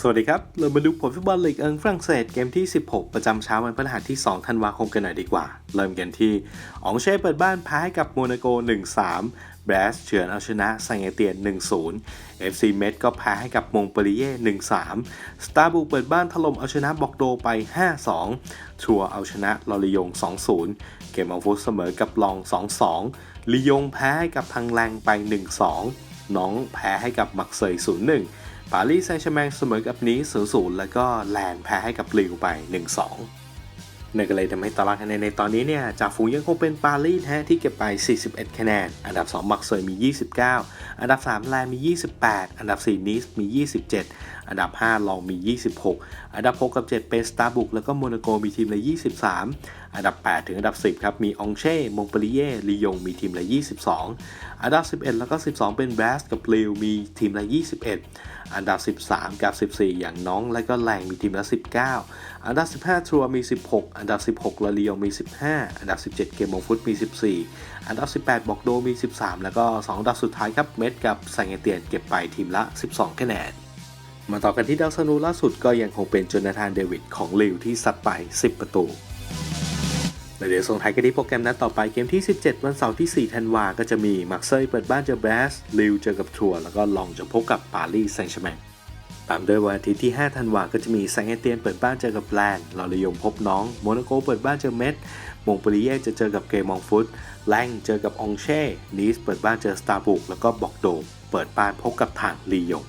สวัสดีครับ เรามาดูผลฟุตบอลลีกเอิงฝรั่งเศสเกมที่ 16 ประจำเช้าวันพฤหัสที่ 2 ธันวาคมกันหน่อยดีกว่า เริ่มกันที่อองเช่เปิดบ้านแพ้ให้กับโมนาโก 1-3 แบรสเฉือนเอาชนะซังเอเตียน 1-0 FC เมดก็แพ้ให้กับมงเปรีเย่ 1-3 สตาร์บูเปิดบ้านถล่มเอาชนะบอกโดไป 5-2 ชัวเอาชนะลอริยง 2-0 เกมเอาฟุตเสมอกับลอง 2-2 ลียงแพ้ให้กับพังแรงไป 1-2 น้องแพ้ให้กับมักเซย 0-1 ปารีสแซงต์แชร์แมงเสมอกับนีส0-0แล้วก็แลนแพ้ให้กับลิวไป 1-2นั่นก็เลยทำให้ตารางคะแนนในตอนนี้เนี่ยจากฝูงยังคงเป็นปารีสฮะที่เก็บไป 41 คะแนน อันดับ 2 มักเซยมี 29 อันดับ 3 แลนมี 28 อันดับ 4นิสมี 27 อันดับ 5 ลองมี 26 อันดับ 6 กับ 7 เป็นสตาร์บุกแล้วก็โมนาโกมีทีมละ 23 อันดับ 8 ถึงอันดับ 10 ครับ มีองเช่มงเปรีเย่ลียงมีทีมละ 22 อันดับ 11 แล้วก็ 12 เป็นแบสกับลิวมีทีมละ 21 อันดับ 13 กับ 14 อย่างน้องและก็แรงมีทีมละ 19 อันดับ 15 ทัวมี 16 อันดับ 16ลาลียงมี 15 อันดับ 17 เกมมงฟุตมี 14 อันดับ 18 บอกโดมี 13 แล้วก็ 2 อันดับสุดท้ายครับเมดกับไซเงเตียนเก็บไปทีมละ 12 คะแนน มาต่อกันที่ดาวซันูล่าสุดก็ยังคงเป็นโจนาธานเดวิดของลิวที่ซัดไป 10 ประตู และเดี๋ยวส่งท้ายกันที่โปรแกรมนัดต่อไปเกมที่ 17 วันเสาร์ที่ 4 ธันวา ก็จะมีมักเซยเปิดบ้านเจอแบรสลิวเจอกับทัวร์แล้วก็ลองจะพบกับปารีสแซงต์แชร์แมงตามด้วยวันอาทิตย์ที่ 5 ธันวา ก็จะมีแซงเอเตียนเปิดบ้านเจอกับแลนด์ลอริยงพบน้อง โมนาโกเปิดบ้านเจอเมดมงปรีเย่จะเจอกับเกมองฟุต แลงเจอกับองเช่ นีสเปิดบ้านเจอสตาร์บุก แล้วก็บอกโด เปิดบ้านพบกับทางลียง